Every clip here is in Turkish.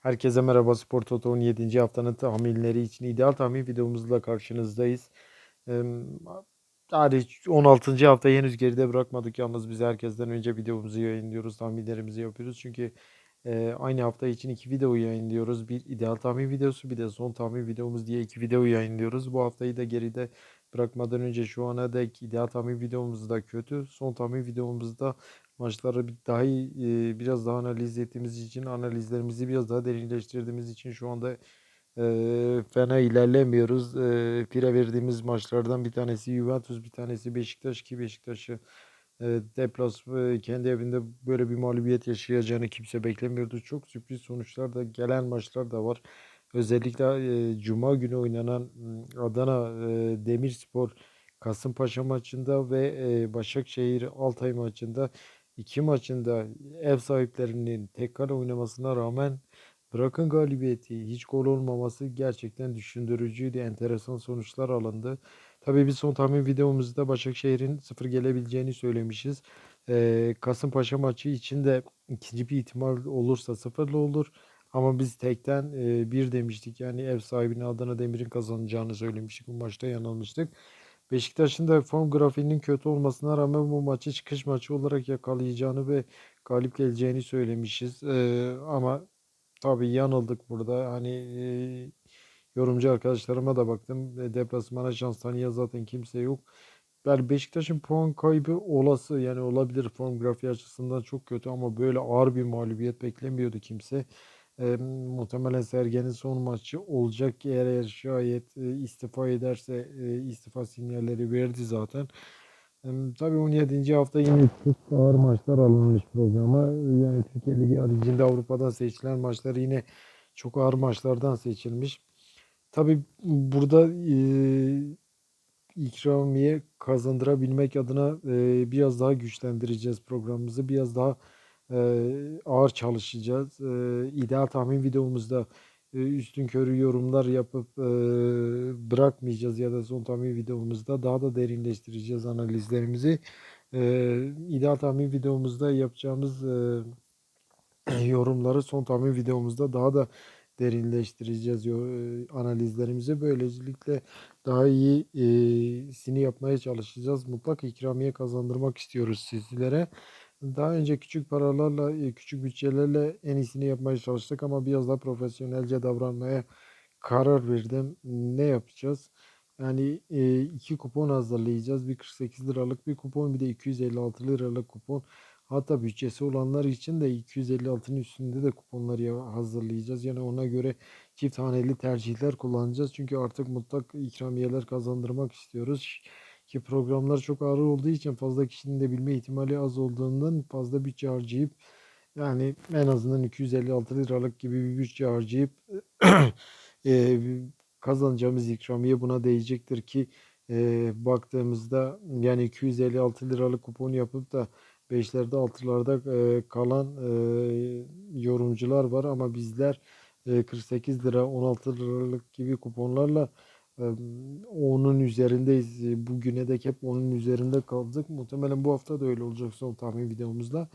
Herkese merhaba Spor Toto 17. haftanın tahminleri için ideal tahmin videomuzla karşınızdayız. Eee, Tarih 16. haftayı henüz geride bırakmadık. Yalnız biz herkesten önce videomuzu yayınlıyoruz, tahminlerimizi yapıyoruz. Çünkü eee, aynı hafta için iki video yayınlıyoruz. Bir ideal tahmin videosu bir de son tahmin videomuz diye iki video yayınlıyoruz. Bu haftayı da geride bırakmadan önce şu ana dek ideal tahmin videomuz da kötü. Son tahmin videomuzda maçları daha iyi, biraz daha analiz ettiğimiz için, analizlerimizi biraz daha derinleştirdiğimiz için şu anda eee, fena ilerlemiyoruz. Eee fire verdiğimiz maçlardan bir tanesi Juventus, bir tanesi Beşiktaş ki Beşiktaş'ı eee deplas eee, kendi evinde böyle bir mağlubiyet yaşayacağını kimse beklemiyordu. Çok sürpriz sonuçlar da gelen maçlar da var. Özellikle eee, Cuma günü oynanan Adana eee, Demirspor Kasımpaşa maçında ve eee, Başakşehir Altay maçında iki maçında ev sahiplerinin tek kale oynamasına rağmen bırakın galibiyeti hiç gol olmaması gerçekten düşündürücüydü. Enteresan sonuçlar alındı. Tabii biz son tahmin videomuzda Başakşehir'in sıfır gelebileceğini söylemişiz. Eee, Kasımpaşa maçı için de ikinci bir ihtimal olursa sıfırlı olur. Ama biz tekten eee, bir demiştik. Yani ev sahibine Adana Demir'in kazanacağını söylemiştik. Bu maçta yanılmıştık. Beşiktaş'ın da form grafiğinin kötü olmasına rağmen bu maçı çıkış maçı olarak yakalayacağını ve galip geleceğini söylemişiz. Eee, ama tabii yanıldık burada. Hani eee, yorumcu arkadaşlarıma da baktım. E, deplasmana şans tanıyan zaten kimse yok. Yani Beşiktaş'ın puan kaybı olası yani olabilir form grafiği açısından çok kötü ama böyle ağır bir mağlubiyet beklemiyordu kimse. Eee, muhtemelen Sergen'in son maçı olacak eğer şayet e, istifa ederse e, istifa sinyalleri verdi zaten. Em, Tabii 17. hafta yine çok ağır maçlar alınmış programa. Yani Türkiye Ligi haricinde Avrupa'dan seçilen maçlar yine çok ağır maçlardan seçilmiş. Tabii burada eee ikramiye kazandırabilmek adına eee, biraz daha güçlendireceğiz programımızı. Biraz daha ağır çalışacağız. Eee, ideal tahmin videomuzda eee, üstünkörü yorumlar yapıp eee, bırakmayacağız ya da son tahmin videomuzda daha da derinleştireceğiz analizlerimizi. Eee ideal tahmin videomuzda yapacağımız eee, yorumları son tahmin videomuzda daha da derinleştireceğiz analizlerimizi. Böylelikle daha iyi eee, sini yapmaya çalışacağız. Mutlak ikramiye kazandırmak istiyoruz sizlere. Daha önce küçük paralarla, eee, küçük bütçelerle en iyisini yapmaya çalıştık ama biraz daha profesyonelce davranmaya karar verdim. Ne yapacağız? Yani eee, iki kupon hazırlayacağız. Bir 48 liralık bir kupon, bir de 256 liralık kupon. Hatta bütçesi olanlar için de 256'nın üstünde de kuponları ya- hazırlayacağız. Yani ona göre çift haneli tercihler kullanacağız. Çünkü artık mutlak ikramiyeler kazandırmak istiyoruz. Ki programlar çok ağır olduğu için fazla kişinin de bilme ihtimali az olduğundan fazla bütçe harcayıp yani en azından 256 liralık gibi bir bütçe harcayıp eee, kazanacağımız ikramiye buna değecektir ki eee, baktığımızda yani 256 liralık kupon yapıp da 5'lerde 6'larda eee, kalan eee, yorumcular var ama bizler eee, 48 lira 16 liralık gibi kuponlarla onun üzerindeyiz. E, Bugüne dek hep onun üzerinde kaldık. Muhtemelen bu hafta da öyle olacak son tahmin videomuzda.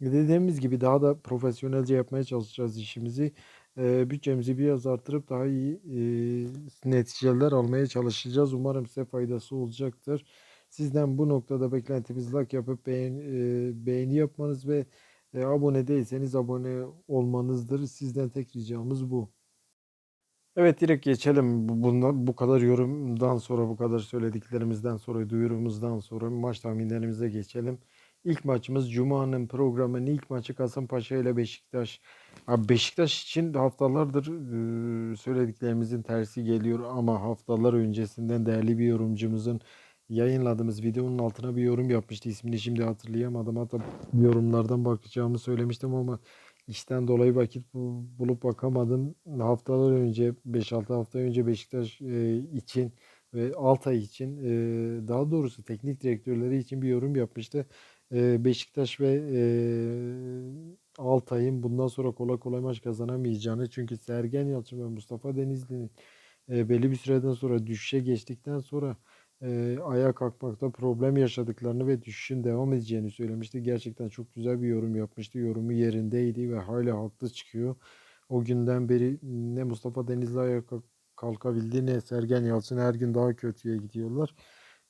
Dediğimiz gibi daha da profesyonelce yapmaya çalışacağız işimizi. Eee, bütçemizi biraz artırıp daha iyi neticeler almaya çalışacağız. Umarım size faydası olacaktır. Sizden bu noktada beklentimiz like yapıp beğen, beğeni yapmanız ve e, abone değilseniz abone olmanızdır. Sizden tek ricamız bu. Evet direkt geçelim. Bu, bundan, bu kadar yorumdan sonra, bu kadar söylediklerimizden sonra, duyurumuzdan sonra maç tahminlerimize geçelim. İlk maçımız Cuma'nın programının ilk maçı Kasımpaşa ile Beşiktaş. Abi Beşiktaş için haftalardır e, söylediklerimizin tersi geliyor ama haftalar öncesinden değerli bir yorumcumuzun yayınladığımız videonun altına bir yorum yapmıştı. İsmini şimdi hatırlayamadım. Hatta yorumlardan bakacağımı söylemiştim ama işten dolayı vakit bu- bulup bakamadım. Haftalar önce 5-6 hafta önce Beşiktaş e, için ve Altay için e, daha doğrusu teknik direktörleri için bir yorum yapmıştı. E, Beşiktaş ve Altay'ın bundan sonra kolay kolay maç kazanamayacağını çünkü Sergen Yalçın ve Mustafa Denizli'nin belli bir süreden sonra düşüşe geçtikten sonra e, ayağa kalkmakta problem yaşadıklarını ve düşüşün devam edeceğini söylemişti. Gerçekten çok güzel bir yorum yapmıştı. Yorumu yerindeydi ve hala haklı çıkıyor. O günden beri ne Mustafa Denizli ayağa kalk- kalkabildi ne Sergen Yalçın her gün daha kötüye gidiyorlar.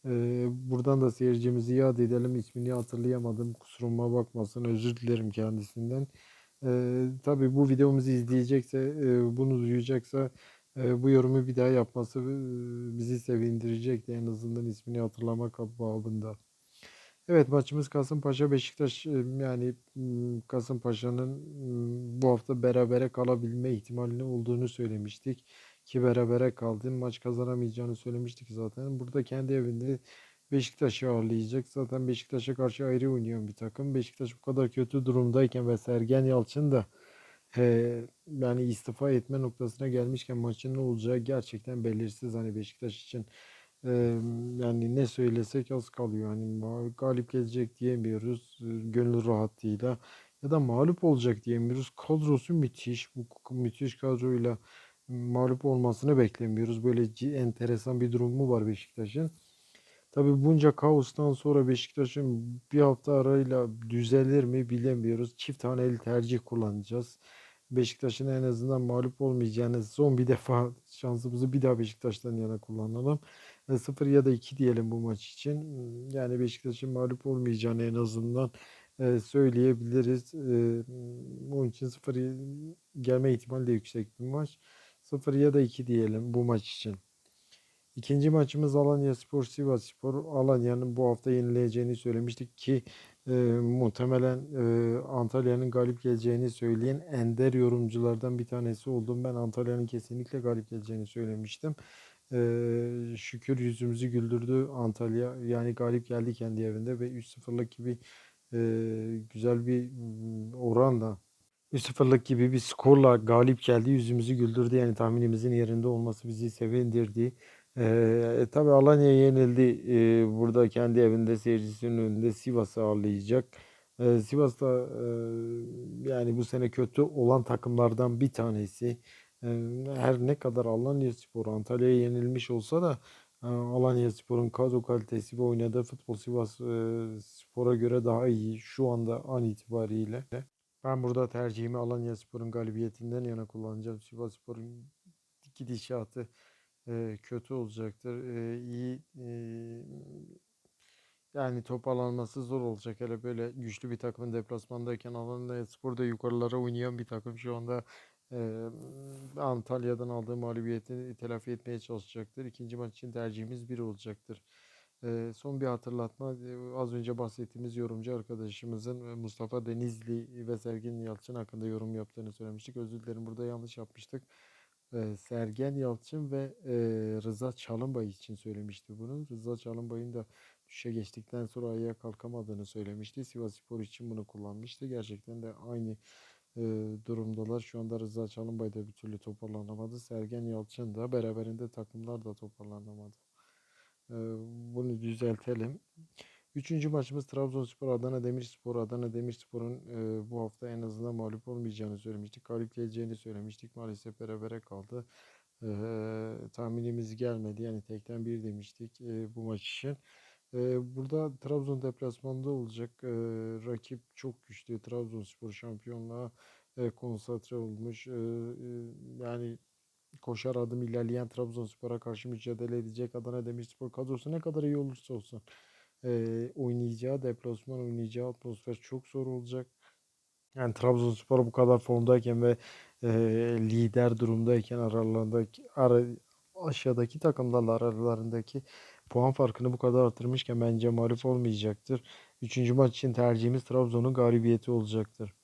Ee, buradan da seyircimizi yad edelim. İsmini hatırlayamadım. Kusuruma bakmasın. Özür dilerim kendisinden. Ee, tabii bu videomuzu izleyecekse, e, bunu duyacaksa bu yorumu bir daha yapması bizi sevindirecekti. En azından ismini hatırlamak babında. Evet maçımız Kasımpaşa Beşiktaş yani Kasımpaşa'nın bu hafta berabere kalabilme ihtimalini olduğunu söylemiştik ki berabere kaldı. Maç kazanamayacağını söylemiştik zaten. Burada kendi evinde Beşiktaş'ı ağırlayacak. Zaten Beşiktaş'a karşı ayrı oynayan bir takım. Beşiktaş bu kadar kötü durumdayken ve Sergen Yalçın da yani istifa etme noktasına gelmişken maçın ne olacağı gerçekten belirsiz. Hani Beşiktaş için yani ne söylesek az kalıyor. Hani galip gelecek diyemiyoruz gönül rahatlığıyla ya da mağlup olacak diyemiyoruz. Kadrosu müthiş. Bu müthiş kadroyla mağlup olmasını beklemiyoruz. Böyle enteresan bir durumu var Beşiktaş'ın. Tabii bunca kaostan sonra Beşiktaş'ın bir hafta arayla düzelir mi bilemiyoruz. Çift haneli tercih kullanacağız. Beşiktaş'ın en azından mağlup olmayacağını son bir defa şansımızı bir daha Beşiktaş'tan yana kullanalım. E, 0 ya da 2 diyelim bu maç için. Yani Beşiktaş'ın mağlup olmayacağını en azından e, söyleyebiliriz. E, onun için 0 gelme ihtimali de yüksek bir maç. 0 ya da 2 diyelim bu maç için. İkinci maçımız Alanyaspor Sivasspor. Alanya'nın bu hafta yenileceğini söylemiştik ki e, muhtemelen e, Antalya'nın galip geleceğini söyleyen ender yorumculardan bir tanesi oldum. Ben Antalya'nın kesinlikle galip geleceğini söylemiştim. E, şükür yüzümüzü güldürdü Antalya. Yani galip geldi kendi evinde ve 3-0'lık gibi e, güzel bir mm, oranla 3-0'lık gibi bir skorla galip geldi. Yüzümüzü güldürdü. Yani tahminimizin yerinde olması bizi sevindirdi. Ee, tabii Alanya yenildi. Ee, burada kendi evinde seyircisinin önünde Sivas'ı ağırlayacak. Ee, Sivas da e, yani bu sene kötü olan takımlardan bir tanesi. Ee, her ne kadar Alanyaspor Antalya'ya yenilmiş olsa da e, Alanyaspor'un kadro kalitesi ve oynadığı futbol Sivas e, Spor'a göre daha iyi şu anda an itibariyle. Ben burada tercihimi Alanyaspor'un galibiyetinden yana kullanacağım. Sivasspor'un gidişatı e, kötü olacaktır. E, iyi e, yani toparlanması zor olacak. Hele böyle güçlü bir takımın deplasmandayken Alanyaspor da yukarılara oynayan bir takım. Şu anda e, Antalya'dan aldığı mağlubiyeti telafi etmeye çalışacaktır. İkinci maç için tercihimiz bir olacaktır. Eee, son bir hatırlatma. Az önce bahsettiğimiz yorumcu arkadaşımızın e, Mustafa Denizli ve Sergen Yalçın hakkında yorum yaptığını söylemiştik. Özür dilerim burada yanlış yapmıştık. Sergen Yalçın ve Rıza Çalınbay için söylemişti bunu. Rıza Çalınbay'ın da düşe geçtikten sonra ayağa kalkamadığını söylemişti. Sivasspor için bunu kullanmıştı. Gerçekten de aynı durumdalar. Şu anda Rıza Çalınbay da bir türlü toparlanamadı. Sergen Yalçın da beraberinde takımlar da toparlanamadı. Eee, bunu düzeltelim. Üçüncü maçımız Trabzonspor Adana Demirspor. Adana Demirspor'un eee, bu hafta en azından mağlup olmayacağını söylemiştik. Galip geleceğini söylemiştik. Maalesef berabere kaldı. Eee, tahminimiz gelmedi. Yani tekten bir demiştik eee, bu maç için. Eee, burada Trabzon deplasmanda olacak. Eee, rakip çok güçlü. Trabzonspor şampiyonluğa eee, konsantre olmuş. Eee, eee, yani koşar adım ilerleyen Trabzonspor'a karşı mücadele edecek Adana Demirspor kadrosu ne kadar iyi olursa olsun eee, oynayacağı deplasman oynayacağı atmosfer çok zor olacak. Yani Trabzonspor bu kadar formdayken ve eee, lider durumdayken aralarındaki ara, aşağıdaki takımlarla aralarındaki puan farkını bu kadar artırmışken bence mağlup olmayacaktır. Üçüncü maç için tercihimiz Trabzon'un galibiyeti olacaktır.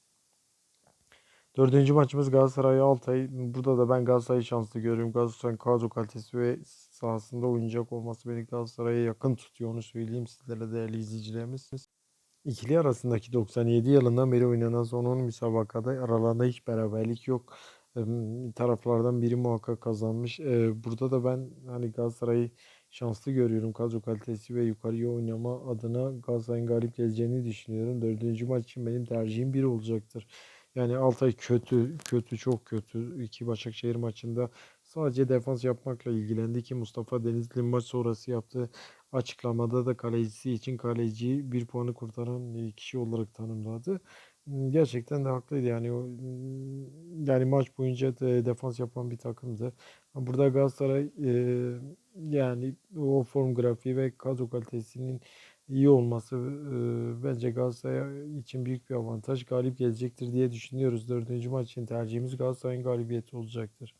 Dördüncü maçımız Galatasaray Altay. Burada da ben Galatasaray'ı şanslı görüyorum. Galatasaray'ın kadro kalitesi ve sahasında oynayacak olması beni Galatasaray'a yakın tutuyor. Onu söyleyeyim sizlere değerli izleyicilerimiz. İkili arasındaki 97 yılından beri oynanan son 10 müsabakada aralarında hiç beraberlik yok. Taraflardan biri muhakkak kazanmış. E, Burada da ben hani Galatasaray'ı şanslı görüyorum. Kadro kalitesi ve yukarıya oynama adına Galatasaray'ın galip geleceğini düşünüyorum. Dördüncü maç için benim tercihim bir olacaktır. Yani Altay kötü, kötü, çok kötü. İki Başakşehir maçında sadece defans yapmakla ilgilendi ki Mustafa Denizli maç sonrası yaptığı açıklamada da kalecisi için kaleciyi bir puanı kurtaran kişi olarak tanımladı. m, gerçekten de haklıydı yani o m, yani maç boyunca de defans yapan bir takımdı. Burada Galatasaray e, yani o form grafiği ve kadro kalitesinin iyi olması e, bence Galatasaray için büyük bir avantaj. Galip gelecektir diye düşünüyoruz. Dördüncü maç için tercihimiz Galatasaray'ın galibiyeti olacaktır.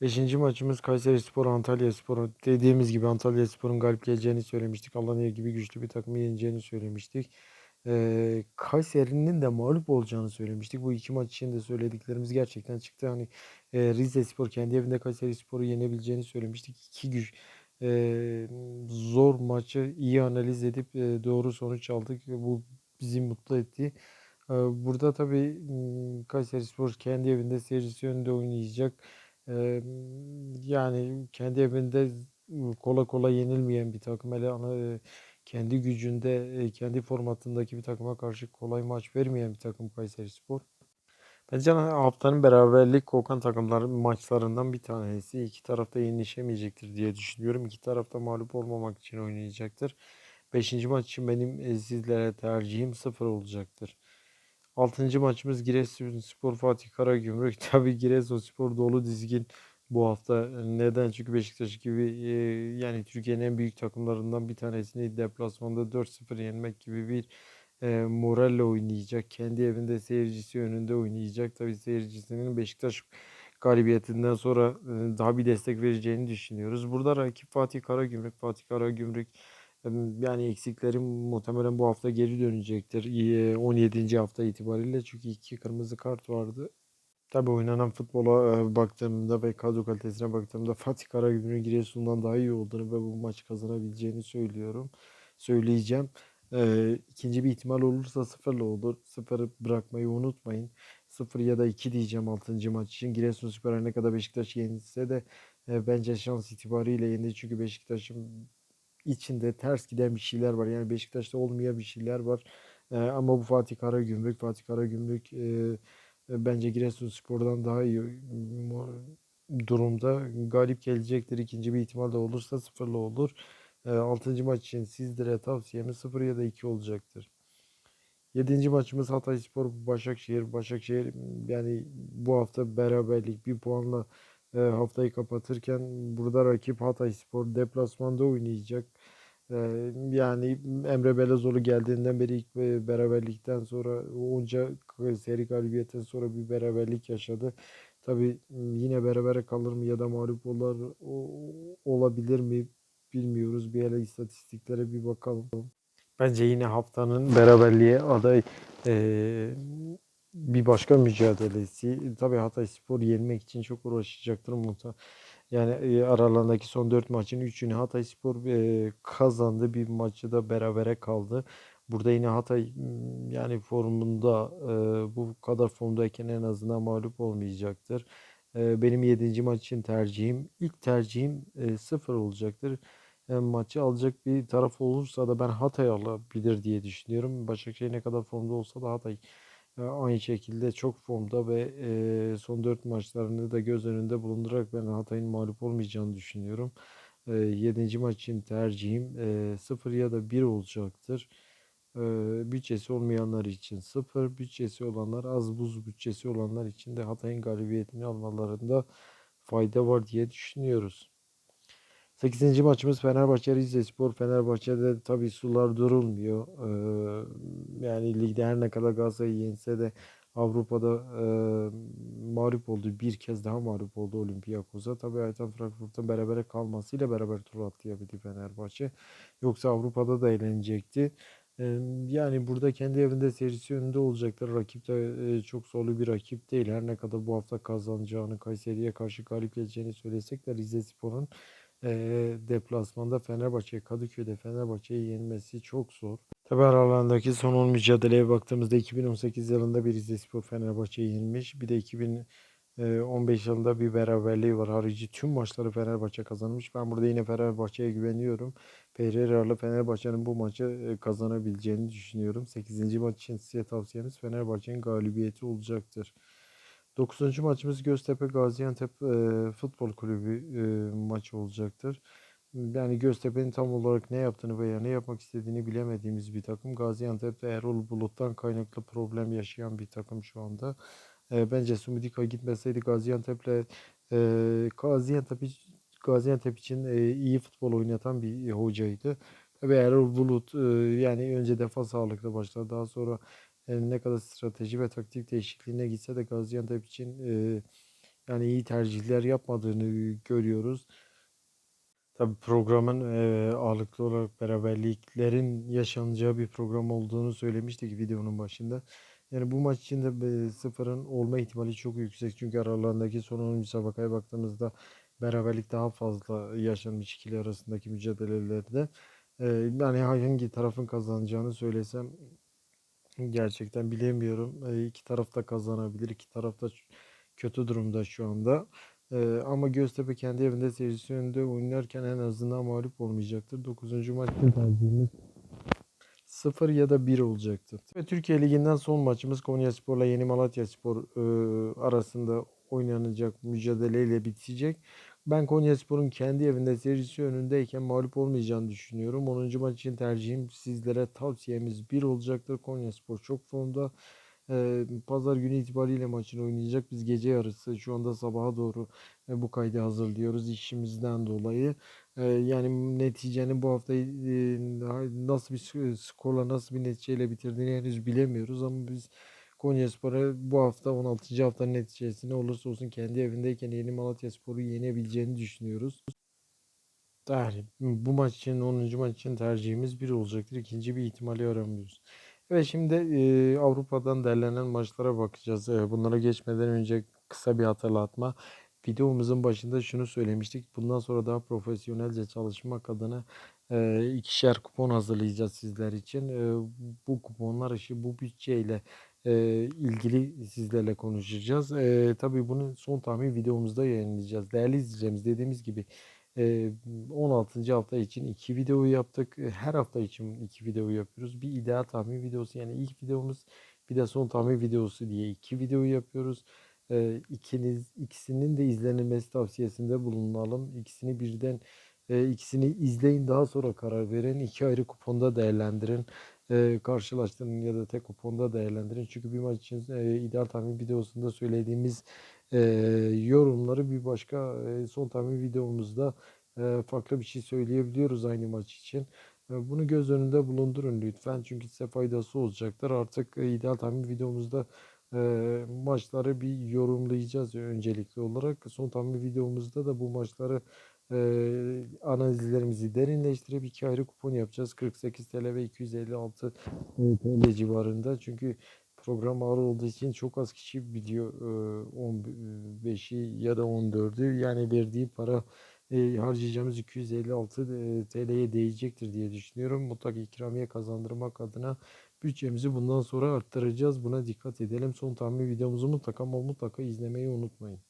Beşinci maçımız Kayserispor Antalyaspor. Dediğimiz gibi Antalyaspor'un galip geleceğini söylemiştik. Alanya gibi güçlü bir takımı yeneceğini söylemiştik. Ee, Kayseri'nin de mağlup olacağını söylemiştik. Bu iki maç için de söylediklerimiz gerçekten çıktı. Hani e, Rizespor kendi evinde Kayserispor'u yenebileceğini söylemiştik. İki güç e, zor maçı iyi analiz edip e, doğru sonuç aldık. Bu bizi mutlu etti. Ee, Burada tabii m, Kayserispor kendi evinde seyircisi önünde oynayacak. Eee, yani kendi evinde kola kola yenilmeyen bir takım. Hele ana, kendi gücünde, kendi formatındaki bir takıma karşı kolay maç vermeyen bir takım Kayserispor. Bence haftanın beraberlik kokan takımların maçlarından bir tanesi. İki tarafta yenişemeyecektir diye düşünüyorum. İki tarafta mağlup olmamak için oynayacaktır. Beşinci maç için benim eee, sizlere tercihim sıfır olacaktır. Altıncı maçımız Giresunspor Fatih Karagümrük. Tabii Giresunspor dolu dizgin bu hafta. Neden? Çünkü Beşiktaş gibi e, yani Türkiye'nin en büyük takımlarından bir tanesini deplasmanda 4-0 yenmek gibi bir e, moralle oynayacak. Kendi evinde seyircisi önünde oynayacak. Tabii seyircisinin Beşiktaş galibiyetinden sonra e, daha bir destek vereceğini düşünüyoruz. Burada rakip Fatih Karagümrük. Fatih Karagümrük Yani eksiklerim muhtemelen bu hafta geri dönecektir. İyi, 17. hafta itibariyle çünkü iki kırmızı kart vardı. Tabii oynanan futbola baktığımda ve kadro kalitesine baktığımda Fatih Karagümrük'ün Giresun'dan daha iyi olduğunu ve bu maçı kazanabileceğini söylüyorum. Söyleyeceğim. E, ikinci bir ihtimal olursa sıfırla olur. Sıfırı bırakmayı unutmayın. Sıfır ya da iki diyeceğim altıncı maç için. Giresunspor her ne kadar Beşiktaş yenilse de e, bence şans itibariyle yendi. Çünkü Beşiktaş'ın içinde ters giden bir şeyler var. Yani Beşiktaş'ta olmayan bir şeyler var. Ee, ama bu Fatih Karagümrük, Fatih Karagümrük e, e, bence Giresunspor'dan daha iyi mu- durumda. Galip gelecektir. İkinci bir ihtimal de olursa sıfırlı olur. E, 6. maç için sizlere tavsiyemiz sıfır ya da 2 olacaktır. Yedinci maçımız Hatayspor Başakşehir. Başakşehir yani bu hafta beraberlik bir puanla e, haftayı kapatırken burada rakip Hatayspor deplasmanda oynayacak. E, yani Emre Belezoğlu geldiğinden beri ilk e, beraberlikten sonra onca seri galibiyetten sonra bir beraberlik yaşadı. Tabii yine berabere kalır mı ya da mağlup olur, olabilir mi bilmiyoruz. Bir hele istatistiklere bir bakalım. Bence yine haftanın beraberliğe aday eee, bir başka mücadelesi. Tabii Hatayspor yenmek için çok uğraşacaktır muhtemelen. Yani e, aralarındaki son 4 maçın 3'ünü Hatayspor e, kazandı. Bir maçı da berabere kaldı. Burada yine Hatay m, yani formunda e, bu kadar formdayken en azından mağlup olmayacaktır. Benim yedinci maç için tercihim, ilk tercihim e, 0 olacaktır maçı alacak bir taraf olursa da ben Hatay alabilir diye düşünüyorum. Başakşehir ne kadar formda olsa da Hatay aynı şekilde çok formda ve son 4 maçlarını da göz önünde bulundurarak ben Hatay'ın mağlup olmayacağını düşünüyorum. E, 7. maç için tercihim e, 0 ya da bir olacaktır. Bütçesi olmayanlar için sıfır, bütçesi olanlar az buz bütçesi olanlar için de Hatay'ın galibiyetini almalarında fayda var diye düşünüyoruz. Sekizinci maçımız Fenerbahçe Rizespor. Fenerbahçe'de tabii sular durulmuyor. Yani ligde her ne kadar Galatasaray'ı yense de Avrupa'da e, mağlup oldu. Bir kez daha mağlup oldu Olympiakos'a. Tabii Eintracht Frankfurt'un berabere kalmasıyla beraber tur atlayabildi Fenerbahçe. Yoksa Avrupa'da da eğlenecekti. Yani burada kendi evinde seyircisi önünde olacaktır. Rakip de çok zorlu bir rakip değil. Her ne kadar bu hafta kazanacağını, Kayseri'ye karşı galip geleceğini söylesek de Rizespor'un Eee, deplasmanda Fenerbahçe, Kadıköy'de Fenerbahçe'yi yenmesi çok zor. Tabi aralarındaki son 10 mücadeleye baktığımızda 2018 yılında bir Rizespor Fenerbahçe'yi yenmiş. Bir de 2015 yılında bir beraberliği var. Harici tüm maçları Fenerbahçe kazanmış. Ben burada yine Fenerbahçe'ye güveniyorum. Pereira'lı Fenerbahçe'nin bu maçı kazanabileceğini düşünüyorum. 8. maç için size tavsiyemiz Fenerbahçe'nin galibiyeti olacaktır. Dokuzuncu maçımız Göztepe Gaziantep Futbol Kulübü maçı olacaktır. Yani Göztepe'nin tam olarak ne yaptığını veya ne yapmak istediğini bilemediğimiz bir takım. Gaziantep ve Erol Bulut'tan kaynaklı problem yaşayan bir takım şu anda. E, bence Sumudika gitmeseydi Gaziantep'le e, Gaziantep, Gaziantep için e, iyi futbol oynatan bir hocaydı. Tabii Erol Bulut e, yani önce defans ağırlıklı başladı. Daha sonra e, ne kadar strateji ve taktik değişikliğine gitse de Gaziantep için e, yani iyi tercihler yapmadığını görüyoruz. Tabii programın e, ağırlıklı olarak beraberliklerin yaşanacağı bir program olduğunu söylemiştik videonun başında. Yani bu maç için de sıfırın olma ihtimali çok yüksek. Çünkü aralarındaki son 10 müsabakaya baktığımızda beraberlik daha fazla yaşanmış ikili arasındaki mücadelelerde. Yani hangi tarafın kazanacağını söylesem gerçekten bilemiyorum. İki taraf da kazanabilir. İki taraf da kötü durumda şu anda. Ama Göztepe kendi evinde seyircisi önünde oynarken en azından mağlup olmayacaktır. 9. maç tercihimiz 0 ya da 1 olacaktır. Ve Türkiye Ligi'nden son maçımız Konyaspor'la Yeni Malatyaspor e, arasında oynanacak mücadeleyle bitecek. Ben Konyaspor'un kendi evinde seyircisi önündeyken mağlup olmayacağını düşünüyorum. 10. maç için tercihim sizlere tavsiyemiz 1 olacaktır. Konyaspor çok formda. Ee, pazar günü itibariyle maçını oynayacak. Biz gece yarısı şu anda sabaha doğru e, bu kaydı hazırlıyoruz işimizden dolayı. Yani neticenin bu hafta e, nasıl bir skorla nasıl bir neticeyle bitirdiğini henüz bilemiyoruz ama biz Konyaspor'a bu hafta 16. haftanın neticesi ne olursa olsun kendi evindeyken Yeni Malatyaspor'u yenebileceğini düşünüyoruz. Yani bu maç için 10. maç için tercihimiz bir olacaktır. İkinci bir ihtimali aramıyoruz. Ve şimdi Avrupa'dan derlenen maçlara bakacağız. Bunlara geçmeden önce kısa bir hatırlatma. Videomuzun başında şunu söylemiştik. Bundan sonra daha profesyonelce çalışmak adına e, ikişer kupon hazırlayacağız sizler için. E, bu kuponlar işi bu bütçeyle e, ilgili sizlerle konuşacağız. E, tabii bunu son tahmin videomuzda yayınlayacağız. Değerli izleyicilerimiz dediğimiz gibi 16. hafta için iki video yaptık. Her hafta için iki video yapıyoruz. Bir ideal tahmin videosu yani ilk videomuz bir de son tahmin videosu diye iki video yapıyoruz. İkiniz, ikisinin de izlenilmesi tavsiyesinde bulunalım. İkisini birden ikisini izleyin daha sonra karar verin. İki ayrı kuponda değerlendirin. Karşılaştırın ya da tek kuponda değerlendirin. Çünkü bir maç için ideal tahmin videosunda söylediğimiz e, yorumları bir başka e, son tahmin videomuzda e, farklı bir şey söyleyebiliyoruz aynı maç için. E, bunu göz önünde bulundurun lütfen çünkü size faydası olacaktır. Artık e, ideal tahmin videomuzda e, maçları bir yorumlayacağız öncelikli olarak. Son tahmin videomuzda da bu maçları e, analizlerimizi derinleştirip iki ayrı kupon yapacağız. 48 TL ve 256 TL civarında. Çünkü program ağır olduğu için çok az kişi biliyor 15'i ya da 14'ü yani verdiği para harcayacağımız 256 TL'ye değecektir diye düşünüyorum. Mutlaka ikramiye kazandırmak adına bütçemizi bundan sonra arttıracağız. Buna dikkat edelim. Son tahmin videomuzu mutlaka ama mutlaka izlemeyi unutmayın.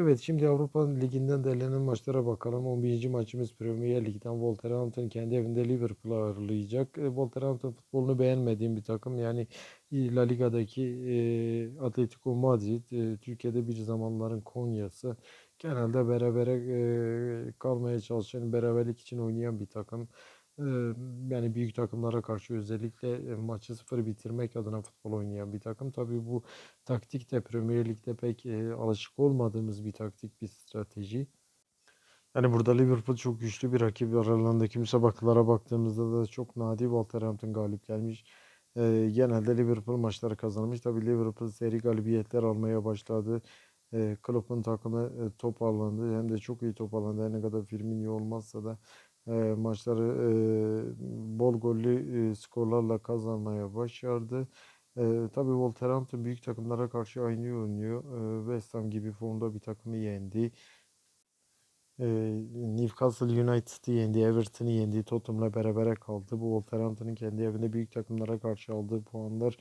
Evet şimdi Avrupa Ligi'nden derlenen maçlara bakalım. 11. maçımız Premier Lig'den Wolverhampton kendi evinde Liverpool'u ağırlayacak. E, Wolverhampton futbolunu beğenmediğim bir takım. Yani e, La Liga'daki e, Atletico Madrid, Türkiye'de bir zamanların Konya'sı. Genelde berabere e, kalmaya çalışan, beraberlik için oynayan bir takım yani büyük takımlara karşı özellikle maçı sıfır bitirmek adına futbol oynayan bir takım. Tabii bu taktik de Premier Lig'de pek alışık olmadığımız bir taktik, bir strateji. Yani burada Liverpool çok güçlü bir rakip. Aralarındaki müsabakalara baktığımızda da çok nadir Wolverhampton galip gelmiş. Genelde Liverpool maçları kazanmış. Tabii Liverpool seri galibiyetler almaya başladı. E, Klopp'un takımı e, toparlandı. Hem de çok iyi toparlandı. Her ne kadar Firmino olmazsa da e, maçları bol gollü skorlarla kazanmaya başardı. E, tabii Wolverhampton büyük takımlara karşı aynı oynuyor. West Ham gibi formda bir takımı yendi. Newcastle United'ı yendi, Everton'ı yendi, Tottenham'la berabere kaldı. Bu Wolverhampton'ın kendi evinde büyük takımlara karşı aldığı puanlar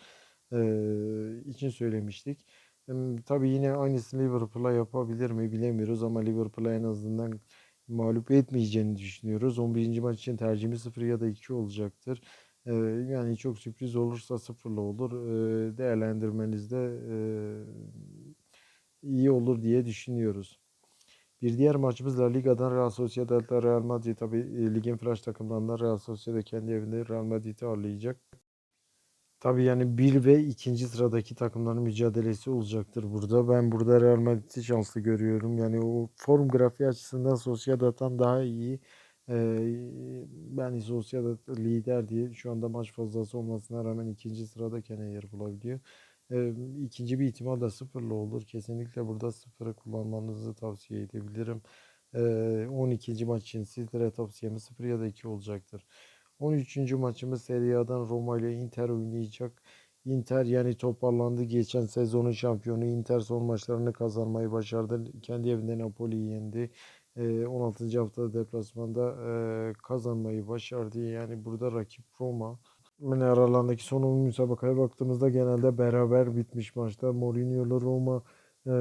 için söylemiştik. E, tabii yine aynısını Liverpool'a yapabilir mi bilemiyoruz ama Liverpool'a en azından mağlup etmeyeceğini düşünüyoruz. 11. maç için tercihimiz 0 ya da 2 olacaktır. Ee, yani çok sürpriz olursa sıfırla olur. Ee, değerlendirmenizde e, iyi olur diye düşünüyoruz. Bir diğer maçımız La Liga'dan Real Sociedad'la Real Madrid. Tabi e, ligin flash takımlarından Real Sociedad kendi evinde Real Madrid'i ağırlayacak. Tabii yani bir ve ikinci sıradaki takımların mücadelesi olacaktır burada. Ben burada Real Madrid'i şanslı görüyorum. Yani o form grafiği açısından Sociedad'dan daha iyi. Ee, yani Sociedad lider diye şu anda maç fazlası olmasına rağmen ikinci sıradayken yer bulabiliyor. Ee, ikinci bir ihtimal de sıfırlı olur. Kesinlikle burada sıfırı kullanmanızı tavsiye edebilirim. Ee, 12. maç için sizlere tavsiyemiz 0 ya da 2 olacaktır. 13. maçımız Serie A'dan Roma ile Inter oynayacak. Inter yani toparlandı. Geçen sezonun şampiyonu Inter son maçlarını kazanmayı başardı. Kendi evinde Napoli'yi yendi. Ee, 16. hafta deplasmanda e, kazanmayı başardı. Yani burada rakip Roma. Yani aralarındaki son 10 müsabakaya baktığımızda genelde beraber bitmiş maçlar. Mourinho'lu Roma e,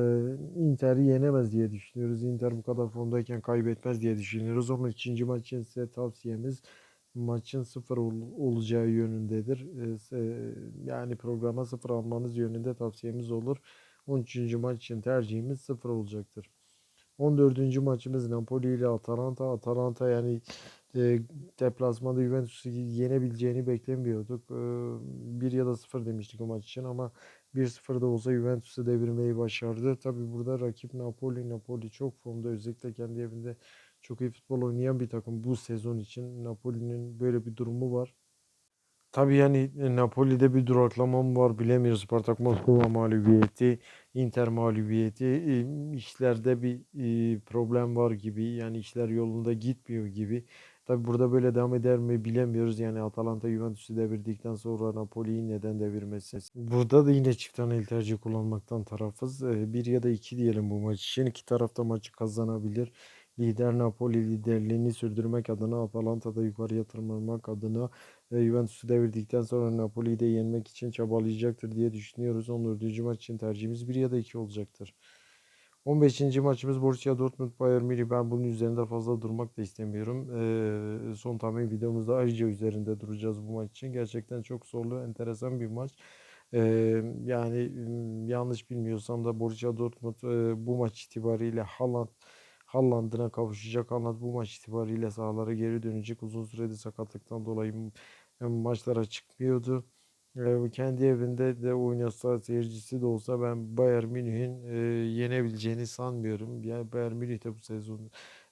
Inter'i yenemez diye düşünüyoruz. Inter bu kadar formdayken kaybetmez diye düşünüyoruz. Onun ikinci maç için size tavsiyemiz maçın sıfır ol- olacağı yönündedir. E, yani programa sıfır almanız yönünde tavsiyemiz olur. 13. maç için tercihimiz sıfır olacaktır. 14. maçımız Napoli ile Atalanta. Atalanta yani e, deplasmanda Juventus'u yenebileceğini beklemiyorduk. E, 1 ya da 0 demiştik o maç için ama 1-0 da olsa Juventus'u devirmeyi başardı. Tabi burada rakip Napoli. Napoli çok formda özellikle kendi evinde çok iyi futbol oynayan bir takım bu sezon için. Napoli'nin böyle bir durumu var. Tabii yani e, Napoli'de bir duraklama mı var bilemiyoruz. Spartak Moskova mağlubiyeti, Inter mağlubiyeti, e, işlerde bir e, problem var gibi. Yani işler yolunda gitmiyor gibi. Tabii burada böyle devam eder mi bilemiyoruz. Yani Atalanta Juventus'u devirdikten sonra Napoli'yi neden devirmesi. Burada da yine çift tane el tercih kullanmaktan tarafız. Bir ya da iki diyelim bu maç için. İki taraf da maçı kazanabilir. Lider Napoli liderliğini sürdürmek adına Atalanta'da yukarıya tırmanmak adına e, Juventus'u devirdikten sonra Napoli'yi de yenmek için çabalayacaktır diye düşünüyoruz. 14. maç için tercihimiz 1 ya da 2 olacaktır. 15. maçımız Borussia Dortmund Bayern Münih. Ben bunun üzerinde fazla durmak da istemiyorum. Ee, son tahmin videomuzda ayrıca üzerinde duracağız bu maç için. Gerçekten çok zorlu, enteresan bir maç. Ee, yani yanlış bilmiyorsam da Borussia Dortmund e, bu maç itibariyle Haaland Haaland'ına kavuşacak. Haaland bu maç itibariyle sahalara geri dönecek. Uzun süredir sakatlıktan dolayı maçlara çıkmıyordu. Kendi evinde de oynasa seyircisi de olsa ben Bayern Münih'in e, yenebileceğini sanmıyorum. Yani Bayern Münih de bu sezon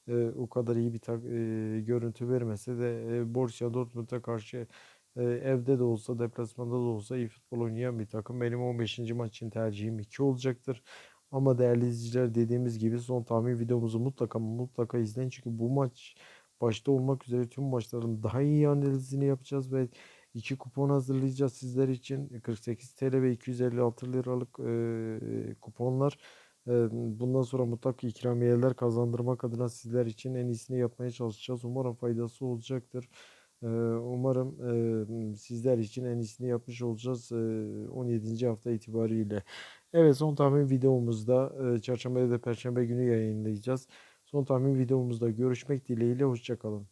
e, o kadar iyi bir tak, e, görüntü vermese de e, Borussia Dortmund'a karşı e, evde de olsa deplasmanda da olsa iyi futbol oynayan bir takım. Benim 15. maç için tercihim 2 olacaktır. Ama değerli izleyiciler dediğimiz gibi son tahmin videomuzu mutlaka mutlaka izleyin. Çünkü bu maç başta olmak üzere tüm maçların daha iyi analizini yapacağız ve iki kupon hazırlayacağız sizler için. 48 TL ve 256 liralık e, kuponlar. E, bundan sonra mutlaka ikramiyeler kazandırmak adına sizler için en iyisini yapmaya çalışacağız. Umarım faydası olacaktır. E, umarım e, sizler için en iyisini yapmış olacağız e, 17. hafta itibariyle. Evet son tahmin videomuzda çarşamba ya da perşembe günü yayınlayacağız. Son tahmin videomuzda görüşmek dileğiyle hoşçakalın.